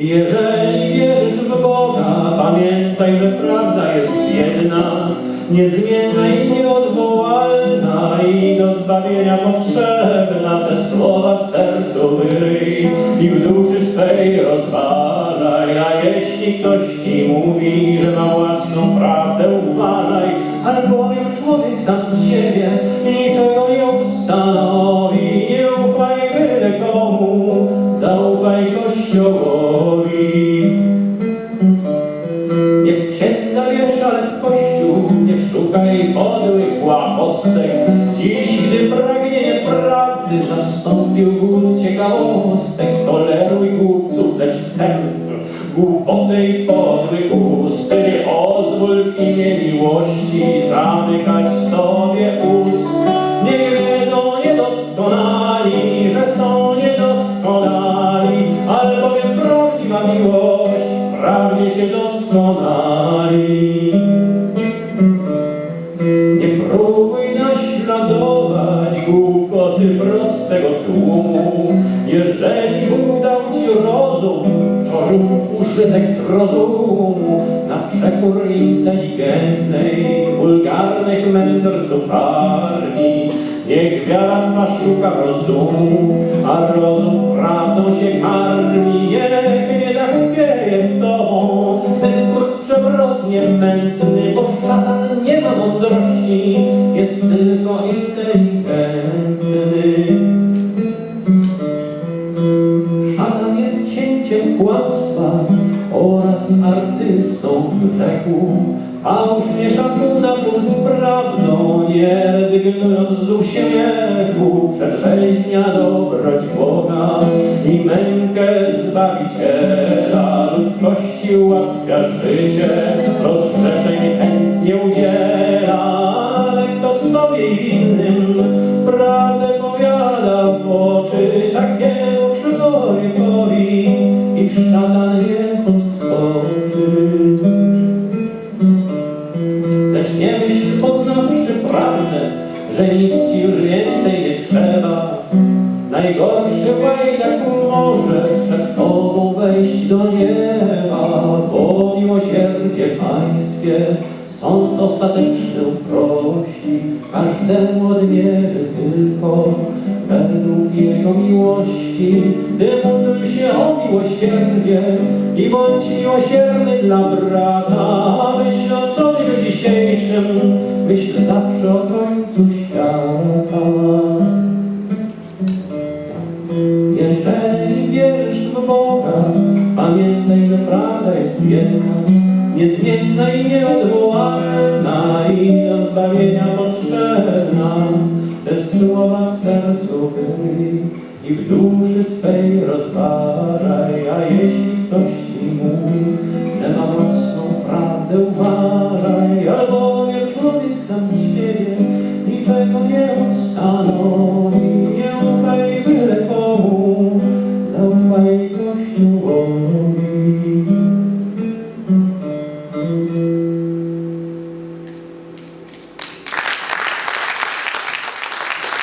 Jeżeli wierzysz w Boga, pamiętaj, że prawda jest jedna, niezmienna i nieodwołalna i do zbawienia potrzebna. Te słowa w sercu wyryj i w duszy swej rozważaj, a jeśli ktoś ci mówi, że ma własną prawdę, uważaj, albowiem człowiek sam z siebie niczego nie ustanowi. Nie ufaj byle komu, zaufaj Kościołowi. Szukaj podłych błahostek. Dziś, gdy pragnienie prawdy nastąpił głód ciekawostek, toleruj głupców, lecz tęp głupoty i podłych ust. Nie pozwól w imię miłości zamykać sobie ust. Nie wiedzą niedoskonali, że są niedoskonali, albowiem prawdziwa miłość prawdzie się doskonali. Tłumu. Jeżeli Bóg dał ci rozum, to rób użytek z rozumu na przekór inteligentnej, wulgarnych mędrców armii. Niech wiara twa szuka rozumu, a rozum prawdą się karmi. Niech nie zachwieje tobą dyskurs przewrotnie mętny, bo szatan nie ma mądrości, jest tylko inteligentny. Kłamstwa oraz artystą grzechu. Fałsz miesza pół na pół z prawdą, nie rezygnując z uśmiechu. Przedrzeźnia dobroć Boga i mękę Zbawiciela. Ludzkości ułatwia życie, rozgrzeszeń chętnie udziela. Ale kto sobie innym prawdę powiada w oczy, takiemu człowiekowi że nic ci już więcej nie trzeba. Najgorszy łajdak może przed tobą wejść do nieba, bo miłosierdzie pańskie sąd ostateczny uprości, każdemu odmierzy tylko według jego miłości. Ty módl się o miłosierdzie i bądź miłosierny dla brata, myśl o co dniu dzisiejszym, myśl zawsze o końcu świata. Jeżeli wierzysz w Boga, pamiętaj, że prawda jest jedna, niezmienna i nieodwołalna i do zbawienia potrzebna. Te słowa w sercu byli i w duszy swej rozważaj, a jeśli ktoś ci mówi, że ma własną prawdę, uważaj, albowiem człowiek sam z